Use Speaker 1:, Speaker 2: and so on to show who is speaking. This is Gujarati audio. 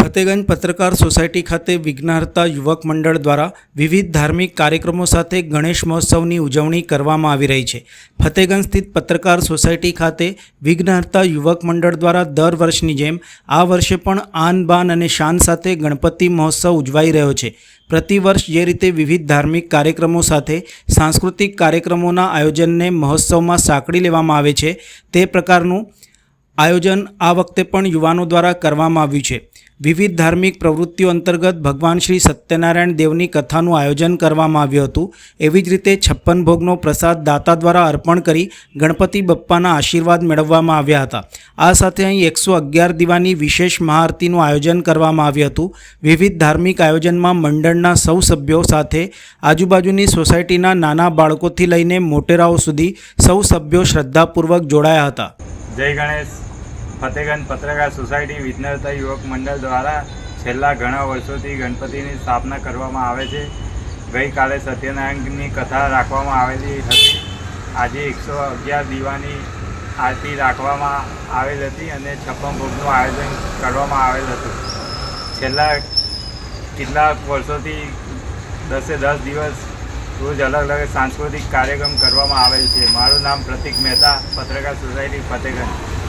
Speaker 1: ફતેગંજ પત્રકાર સોસાયટી ખાતે વિઘ્નહર્તા યુવક મંડળ દ્વારા વિવિધ ધાર્મિક કાર્યક્રમો સાથે ગણેશ મહોત્સવની ઉજવણી કરવામાં આવી રહી છે. ફતેગંજ સ્થિત પત્રકાર સોસાયટી ખાતે વિઘ્નહર્તા યુવક મંડળ દ્વારા દર વર્ષની જેમ આ વર્ષે પણ આન, બાન અને શાન સાથે ગણપતિ મહોત્સવ ઉજવાઈ રહ્યો છે. પ્રતિવર્ષ જે રીતે વિવિધ ધાર્મિક કાર્યક્રમો સાથે સાંસ્કૃતિક કાર્યક્રમોના આયોજનને મહોત્સવમાં સાંકળી લેવામાં આવે છે, તે પ્રકારનું આયોજન આ વખતે પણ યુવાનો દ્વારા કરવામાં આવ્યું છે. વિવિધ ધાર્મિક પ્રવૃત્તિઓ અંતર્ગત ભગવાન શ્રી સત્યનારાયણ દેવની કથાનું આયોજન કરવામાં આવ્યું હતું. એવી જ રીતે છપ્પન ભોગનો પ્રસાદ દાતા દ્વારા અર્પણ કરી ગણપતિ બપ્પાના આશીર્વાદ મેળવવામાં આવ્યા હતા. આ સાથે અહીં એકસો અગિયાર દીવાની વિશેષ મહાઆરતીનું આયોજન કરવામાં આવ્યું હતું. વિવિધ ધાર્મિક આયોજનમાં મંડળના સૌ સભ્યો સાથે આજુબાજુની સોસાયટીના નાના બાળકોથી લઈને મોટેરાઓ સુધી સૌ સભ્યો શ્રદ્ધાપૂર્વક જોડાયા હતા.
Speaker 2: જય ગણેશ. ફતેગંજ પત્રકાર સોસાયટી વિઘ્નહર્તા યુવક મંડળ દ્વારા છેલ્લા ઘણા વર્ષોથી ગણપતિની સ્થાપના કરવામાં આવે છે. ગઈકાલે સત્યનારાયણની કથા રાખવામાં આવેલી હતી. આજે એકસો અગિયાર દીવાની આરતી રાખવામાં આવેલ હતી અને છપ્પન ભોગનું આયોજન કરવામાં આવેલ હતું. છેલ્લા કેટલાક વર્ષોથી દસે દસ દિવસ રોજ અલગ અલગ સાંસ્કૃતિક કાર્યક્રમ કરવામાં આવેલ છે. મારું નામ પ્રતિક મહેતા, પત્રકાર સોસાયટી ફતેગંજ.